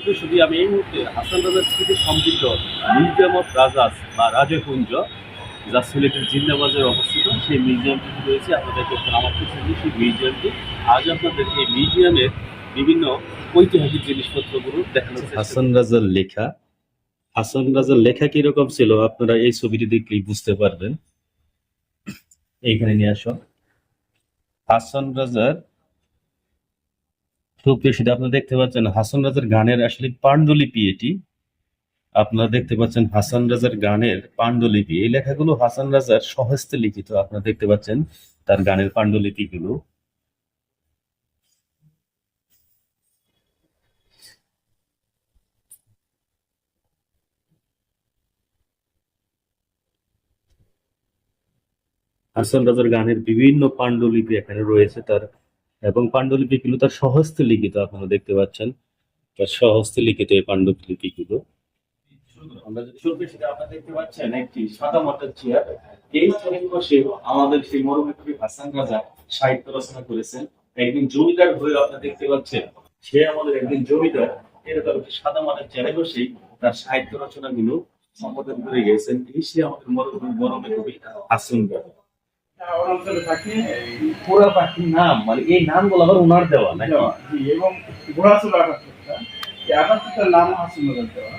সুপ্রিয় শুধু আমি এই মুহূর্তে হাসান রাজার স্মৃতি সমৃদ্ধ মিউজিয়াম অফ রাজাস বা রাজকুঞ্জ, যা সিলেটের জিন্দাবাজারে অবস্থিত, সেই মিউজিয়ামটি রয়েছে। আপনাদেরকে আমার পিছনে সেই মিউজিয়ামটি আজ আপনাদের এই মিউজিয়ামের বিভিন্ন ঐতিহাসিক জিনিসপত্রগুলো দেখানো হাসান রাজার লেখা। হাসান রাজার লেখা কীরকম ছিল, আপনারা এই ছবিটি দেখলেই বুঝতে পারবেন। এইখানে নিয়ে আসো হাসান রাজার সুপ্রিয় সেটা আপনারা দেখতে পাচ্ছেন হাসান রাজার গানের আসলে পাণ্ডুলিপি এটি। আপনারা দেখতে পাচ্ছেন হাসান রাজার গানের পাণ্ডুলিপি। এই লেখাগুলো হাসান রাজার সহস্তে লিখিত। আপনারা দেখতে পাচ্ছেন তার গানের পাণ্ডুলিপিগুলো। হাসান রাজার গানের বিভিন্ন পাণ্ডুলিপি এখানে রয়েছে। তার এবং পাণ্ডুলিপিগুলো তার স্বহস্তে লিখিত আপনারা দেখতে পাচ্ছেন। তার স্বহস্তে লিখিত এই পাণ্ডুলিপিগুলো। দেখতে পাচ্ছেন, একটি সাদা চেয়ার হাসান রাজা সাহিত্য রচনা করেছেন। একদিন জমিদার আপনারা দেখতে পাচ্ছেন, সে আমাদের একদিন জমিদার। সাদা চেয়ারে তার সাহিত্য সম্পাদন করে গেছেন। এই সে আমাদের মরমী কবি হাসান পুরা পাখির নাম মানে এই নামগুলো আবার ওনার দেওয়া নাকি? এবং এই নাম হাসিন দেওয়া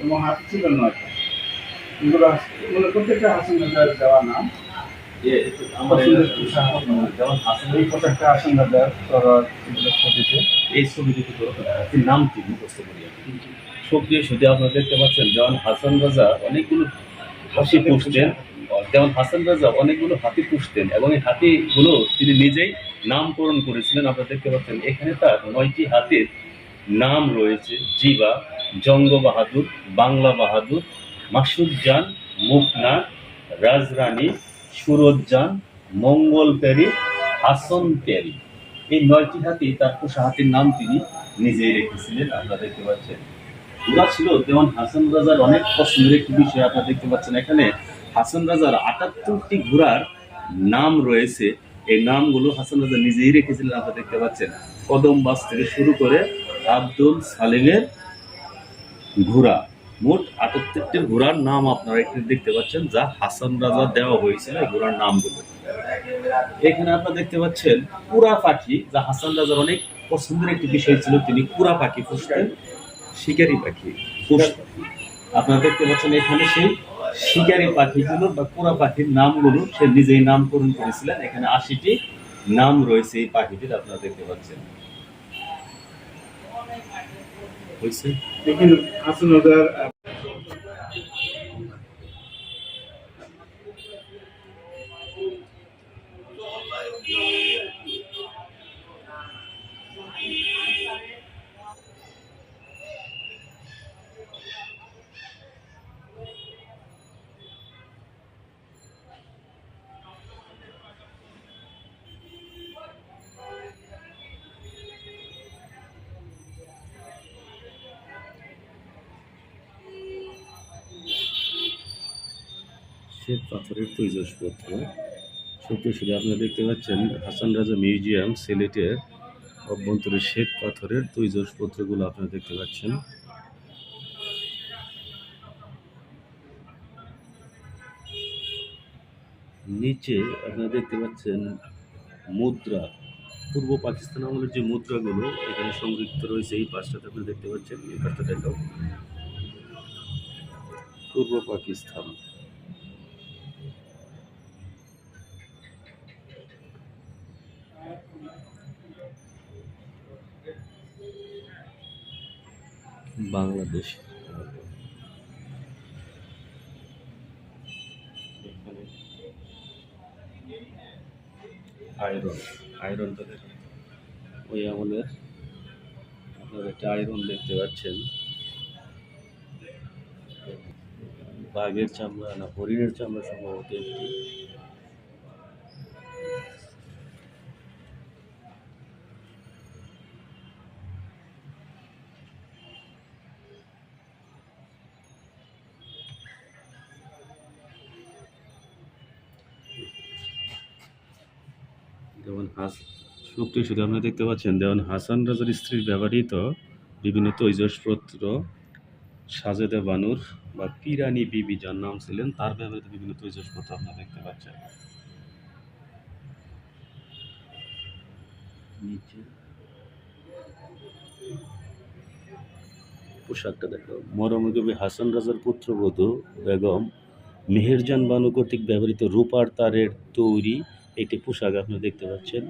এবং হাতি ছিল নয়টা এগুলো হাস- প্রত্যেকটা হাসিন দেওয়া নাম। এই কি মুখস্থ করি আমি? সক্রিয় শুধু আপনারা দেখতে পাচ্ছেন যেমন হাসান রাজা অনেকগুলো হাসি পুষতেন। যেমন হাসান রাজা অনেকগুলো হাতি পুষতেন এবং এই হাতিগুলো তিনি নিজেই নামকরণ করেছিলেন। আপনারা দেখতে পাচ্ছেন, এখানে তার নয়টি হাতির নাম রয়েছে। জিবা, জঙ্গ বাহাদুর, বাংলা বাহাদুর মাসুদ্জান মুকনা রাজরানী সুরজ্জান মঙ্গল প্যারি হাসন প্যারি এই নয়টি হাতি, তার পোষা হাতির নাম তিনি নিজেই রেখেছিলেন। আপনারা দেখতে পাচ্ছেন ঘোড়া ছিল যেমন হাসান রাজার অনেক পছন্দের একটি বিষয় আপনারা দেখতে পাচ্ছেন। এখানে হাসান রাজার আটাত্তরটি ঘোড়ার নাম রয়েছে। এই নামগুলো হাসান রাজা নিজেই রেখেছিলেন, আপনারা দেখতে পাচ্ছেন। কদম বাস থেকে শুরু করে আব্দুল সালিমের ঘোড়া, মোট আটাত্তরটি ঘোড়ার নাম আপনারা এখানে দেখতে পাচ্ছেন, যা হাসান রাজা দেওয়া হয়েছিল এই ঘোড়ার নামগুলো। এখানে আপনারা দেখতে পাচ্ছেন পুরা পাখি যা হাসান রাজার অনেক পছন্দের একটি বিষয় ছিল, তিনি পুরা পাখি পুষতেন। শিকারি পাখি আপনারা দেখতে পাচ্ছেন এখানে সেই শিকারি পাখিগুলো বা পুরা পাখির নামগুলো সে নিজেই নামকরণ করেছিলেন। এখানে আশিটি নাম রয়েছে এই পাখিটির আপনারা দেখতে পাচ্ছেন। রাজার আহ, শ্বেত পাথরের তৈজসপত্র সত্যি শুধু আপনারা দেখতে পাচ্ছেন, হাসান রাজা মিউজিয়াম সিলেটের অভ্যন্তরে শ্বেত পাথরের তৈজসপত্রগুলো আপনারা দেখতে পাচ্ছেন। নিচে আপনারা দেখতে পাচ্ছেন মুদ্রা। পূর্ব পাকিস্তান আমলের যে মুদ্রাগুলো, এখানে সংযুক্ত রয়েছে, এই পাশটাতে আপনারা দেখতে পাচ্ছেন, এই পাশটা দেখাও। পূর্ব পাকিস্তান। বাংলাদেশ। আয়রন। আয়রনটা দেখেন। ওই আমলের আপনারা একটা আয়রন দেখতে পাচ্ছেন। বাঘের চামড়া না হরিণের চামড়া সম্ভবত একটি। যেমন হাস সুপ্রিয় শুধু আপনারা দেখতে পাচ্ছেন, যেমন হাসান রাজার স্ত্রীর ব্যবহৃত বিভিন্ন তৈজসপত্র, সাজেদা বানুর বা পিরানি বিবি যার নাম ছিলেন, তার ব্যবহৃত বিভিন্ন তৈজসপত্র আপনারা দেখতে পাচ্ছেন। পোশাকটা দেখো। মরমকবি হাসান রাজার পুত্রবধূ বেগম মেহেরজান বানু কর্তৃক ব্যবহৃত রূপার তারের তৈরি একটি পোশাক আপনারা দেখতে পাচ্ছেন।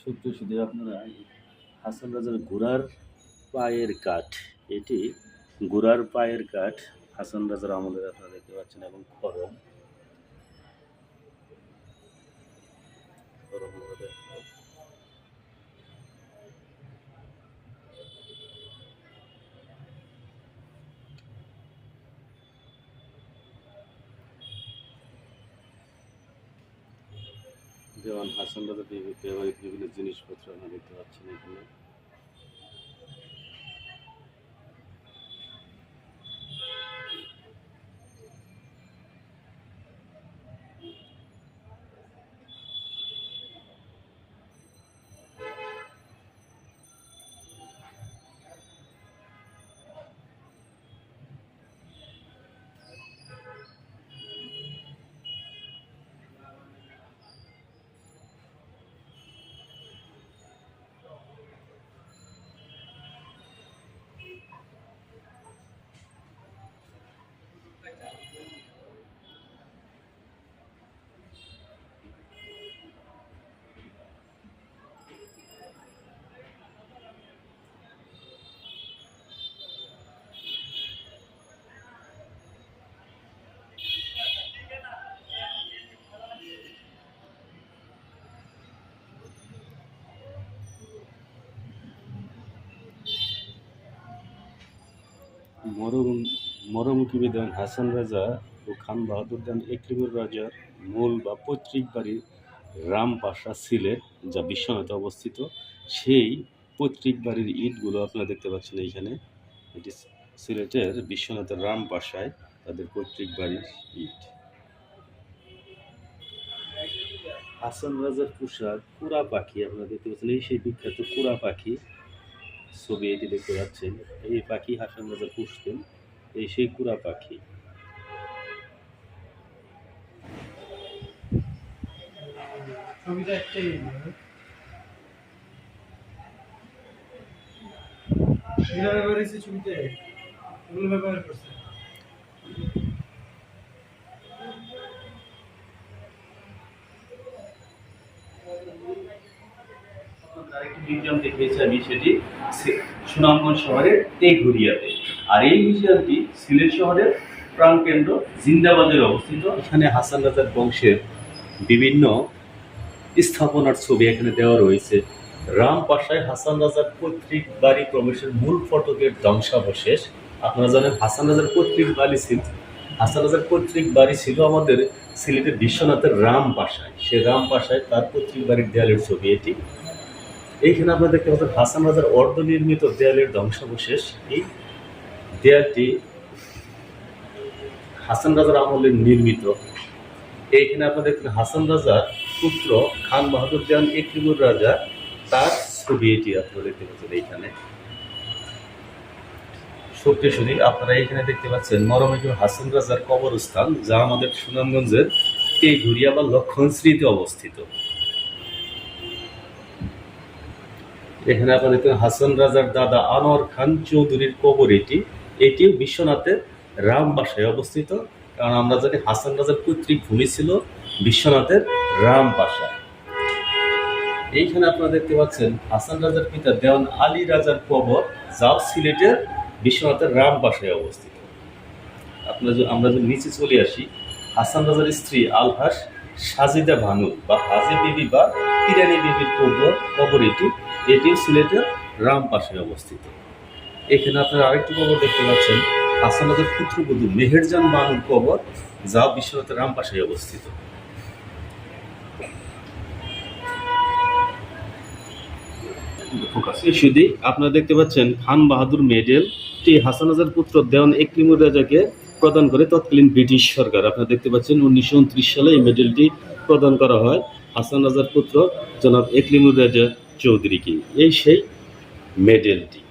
সত্য শুধু আপনারা হাসান রাজার ঘোড়ার পায়ের কাঠ, এটি ঘোড়ার পায়ের কাঠ হাসান রাজার আমলের আপনারা দেখতে পাচ্ছেন এবং খরম খরম যেমন হাসান রাজার ব্যবহৃত বিভিন্ন জিনিসপত্র আপনারা দেখতে পাচ্ছেন এখানে। মরম, মরমুখী বিধান হাসান রাজা ও খান বাহাদুর খান একরিমুর রাজার মূল বা পৈতৃক বাড়ি রামপাশা, সিলেট, যা বিশ্বনাথে অবস্থিত। সেই পৈতৃক বাড়ির ইটগুলো আপনারা দেখতে পাচ্ছেন এইখানে। এটি সিলেটের বিশ্বনাথের রামপাশায় তাদের পৈতৃক বাড়ির ইট। হাসান রাজার পোশাক কুড়া পাখি আপনারা দেখতে পাচ্ছেন। এই সেই বিখ্যাত কুড়া পাখি। ছবি এটি দেখতে পাচ্ছেন এই পাখি হাসান রাজা পুষতেন এই সেই কুড়া পাখি। ছবিটা একটাই ছবিতে ব্যবহার করছে আরেকটি মিউজিয়াম দেখিয়েছি আমি সেটি সুনামগঞ্জ শহরের তেঘুরিয়াতে। আর এই মিউজিয়ামটি সিলেট শহরের প্রাণকেন্দ্র জিন্দাবাদের অবস্থিত। এখানে হাসান রাজার বংশের বিভিন্ন স্থাপনার ছবি এখানে দেওয়া রয়েছে। রামপাশায় হাসান রাজার পৈতৃক বাড়ি প্রবেশের মূল ফটকের ধ্বংসাবশেষ। আপনারা জানেন হাসান রাজার পৈতৃক বাড়ি ছিল হাসান রাজার পৈতৃক বাড়ি ছিল আমাদের সিলেটের বিশ্বনাথের রামপাশায় সে রামপাশায় তার পৈতৃক বাড়ির দেয়ালের ছবি এটি। এইখানে আপনারা দেখতে পাচ্ছেন হাসান রাজার অর্ধ নির্মিত দেয়ালের ধ্বংসাবশেষ। এই দেয়ালটি হাসান রাজার আমলে নির্মিত। এইখানে আপনারা দেখছেন হাসান রাজার পুত্র খান বাহাদুর জান একরিমুর রাজা, তার ছবি এটি আপনারা দেখতে পাচ্ছেন এইখানে। শক্তিশালী আপনারা এখানে দেখতে পাচ্ছেন মরমিক হাসান রাজার কবরস্থান, যা আমাদের সুনামগঞ্জের এই তেঘুরিয়া বা লক্ষণশ্রীতে অবস্থিত। দেখতে হাসান রাজার দাদা আনোয়ার খান চৌধুরীর কবর এটি। এটিও বিশ্বনাথের রামবাসায় অবস্থিত। কারণ আমরা জানি হাসান রাজার পৈতৃক ভূমি ছিল বিশ্বনাথের রামবাসায় এইখানে আপনারা দেখতে পাচ্ছেন হাসান রাজার পিতা দেওয়ান আলী রাজার কবর, যা সিলেটের বিশ্বনাথের রাম পাশে অবস্থিত। আপনারা আমরা যদি নিচে চলে আসি, হাসান রাজার স্ত্রী আলহাস সাজিদা ভানু বা হাজি বিবি বা তিরানি বিবির কবর কবর এটি এটিও সিলেটের রাম পাশে অবস্থিত। এখানে আপনারা আরেকটি কবর দেখতে পাচ্ছেন, হাসান পুত্রবধূ মেহেরজান বানুর কবর, যা বিশ্বনাথের রাম পাশে অবস্থিত শুধু আপনারা দেখতে পাচ্ছেন খান বাহাদুর মেডেলটি হাসান হাজার পুত্র দেওয়ান একলিমুর রাজাকে প্রদান করে তৎকালীন ব্রিটিশ সরকার। আপনারা দেখতে পাচ্ছেন উনিশশো উনত্রিশ সালে এই মেডেলটি প্রদান করা হয়। হাসান রাজার পুত্র জনাব একলিমুর রাজা চৌধুরীকে এই সেই মেডেলটি।